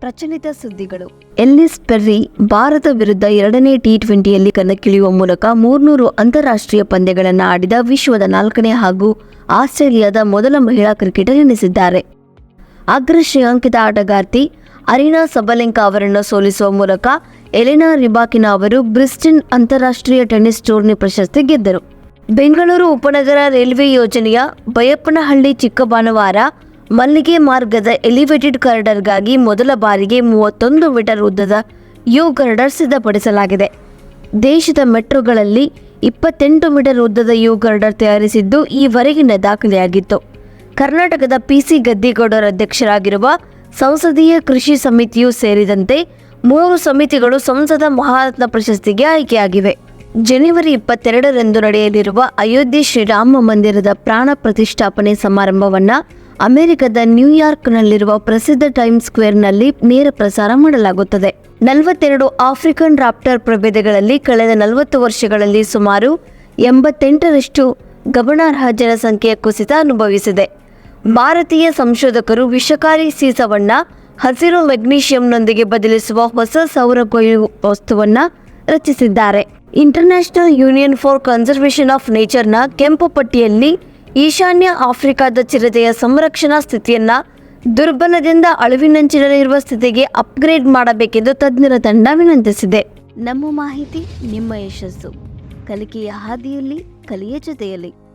ಪ್ರಚಲಿತ ಸುದ್ದಿಗಳು. ಎಲ್ಲಿಸ್ ಪೆರ್ರಿ ಭಾರತ ವಿರುದ್ಧ ಎರಡನೇ ಟಿ ಟ್ವೆಂಟಿಯಲ್ಲಿ ಕಣಕ್ಕಿಳಿಯುವ ಮೂಲಕ ಮೂರ್ನೂರು ಅಂತಾರಾಷ್ಟ್ರೀಯ ಪಂದ್ಯಗಳನ್ನು ಆಡಿದ ವಿಶ್ವದ ನಾಲ್ಕನೇ ಹಾಗೂ ಆಸ್ಟ್ರೇಲಿಯಾದ ಮೊದಲ ಮಹಿಳಾ ಕ್ರಿಕೆಟರ್ ಎನಿಸಿದ್ದಾರೆ. ಅಗ್ರ ಶ್ರೇಯಾಂಕಿತ ಆಟಗಾರ್ತಿ ಅರಿನಾ ಸಬಲೆಂಕಾ ಅವರನ್ನು ಸೋಲಿಸುವ ಮೂಲಕ ಎಲೆನಾ ರಿಬಾಕಿನಾ ಅವರು ಬ್ರಿಸ್ಟಿನ್ ಅಂತಾರಾಷ್ಟ್ರೀಯ ಟೆನ್ನಿಸ್ ಟೂರ್ನಿ ಪ್ರಶಸ್ತಿ ಗೆದ್ದರು. ಬೆಂಗಳೂರು ಉಪನಗರ ರೈಲ್ವೆ ಯೋಜನೆಯ ಬಯಪ್ಪನಹಳ್ಳಿ ಚಿಕ್ಕಬಾನವಾರ ಮಲ್ಲಿಗೆ ಮಾರ್ಗದ ಎಲಿವೇಟೆಡ್ ಕಾರಿಡಾರ್ಗಾಗಿ ಮೊದಲ ಬಾರಿಗೆ ಮೂವತ್ತೊಂದು ಮೀಟರ್ ಉದ್ದದ ಯು ಕಾರಿಡಾರ್ ಸಿದ್ಧಪಡಿಸಲಾಗಿದೆ. ದೇಶದ ಮೆಟ್ರೋಗಳಲ್ಲಿ ಇಪ್ಪತ್ತೆಂಟು ಮೀಟರ್ ಉದ್ದದ ಯು ಕಾರಿಡಾರ್ ತಯಾರಿಸಿದ್ದು ಈವರೆಗಿನ ದಾಖಲೆಯಾಗಿತ್ತು. ಕರ್ನಾಟಕದ ಪಿಸಿ ಗದ್ದಿಗೌಡರ ಅಧ್ಯಕ್ಷರಾಗಿರುವ ಸಂಸದೀಯ ಕೃಷಿ ಸಮಿತಿಯೂ ಸೇರಿದಂತೆ ಮೂರು ಸಮಿತಿಗಳು ಸಂಸದ ಮಹಾರತ್ನ ಪ್ರಶಸ್ತಿಗೆ ಆಯ್ಕೆಯಾಗಿವೆ. ಜನವರಿ ಇಪ್ಪತ್ತೆರಡರಂದು ನಡೆಯಲಿರುವ ಅಯೋಧ್ಯೆ ಶ್ರೀರಾಮ ಮಂದಿರದ ಪ್ರಾಣ ಪ್ರತಿಷ್ಠಾಪನೆ ಸಮಾರಂಭವನ್ನ ಅಮೆರಿಕದ ನ್ಯೂಯಾರ್ಕ್ನಲ್ಲಿರುವ ಪ್ರಸಿದ್ಧ ಟೈಮ್ ಸ್ಕ್ವೇರ್ನಲ್ಲಿ ನೇರ ಪ್ರಸಾರ ಮಾಡಲಾಗುತ್ತದೆ. ನಲವತ್ತೆರಡು ಆಫ್ರಿಕನ್ ರಾಪ್ಟರ್ ಪ್ರಭೇದಗಳಲ್ಲಿ ಕಳೆದ ನಲವತ್ತು ವರ್ಷಗಳಲ್ಲಿ ಸುಮಾರು ಎಂಬತ್ತೆಂಟರಷ್ಟು ಗಮನಾರ್ಹ ಜನಸಂಖ್ಯೆಯ ಕುಸಿತ ಅನುಭವಿಸಿದೆ. ಭಾರತೀಯ ಸಂಶೋಧಕರು ವಿಷಕಾರಿ ಸೀಸವನ್ನ, ಹಸಿರು ಮೆಗ್ನೀಷಿಯಂನೊಂದಿಗೆ ಬದಲಿಸುವ ಹೊಸ ಸೌರ ಕೊಯ್ಲು ವಸ್ತುವನ್ನ ರಚಿಸಿದ್ದಾರೆ. International union for conservation of ನೇಚರ್ನ ಕೆಂಪು ಪಟ್ಟಿಯಲ್ಲಿ ಈಶಾನ್ಯ ಆಫ್ರಿಕಾದ ಚಿರತೆಯ ಸಂರಕ್ಷಣಾ ಸ್ಥಿತಿಯನ್ನು ದುರ್ಬಲದಿಂದ ಅಳಿವಿನಂಚಿನಲ್ಲಿರುವ ಸ್ಥಿತಿಗೆ ಅಪ್ಗ್ರೇಡ್ ಮಾಡಬೇಕೆಂದು ತಜ್ಞರ ತಂಡ ವಿನಂತಿಸಿದೆ. ನಮ್ಮ ಮಾಹಿತಿ ನಿಮ್ಮ ಯಶಸ್ಸು. ಕಲಿಕೆಯ ಹಾದಿಯಲ್ಲಿ, ಕಲಿಯ ಜೊತೆಯಲ್ಲಿ.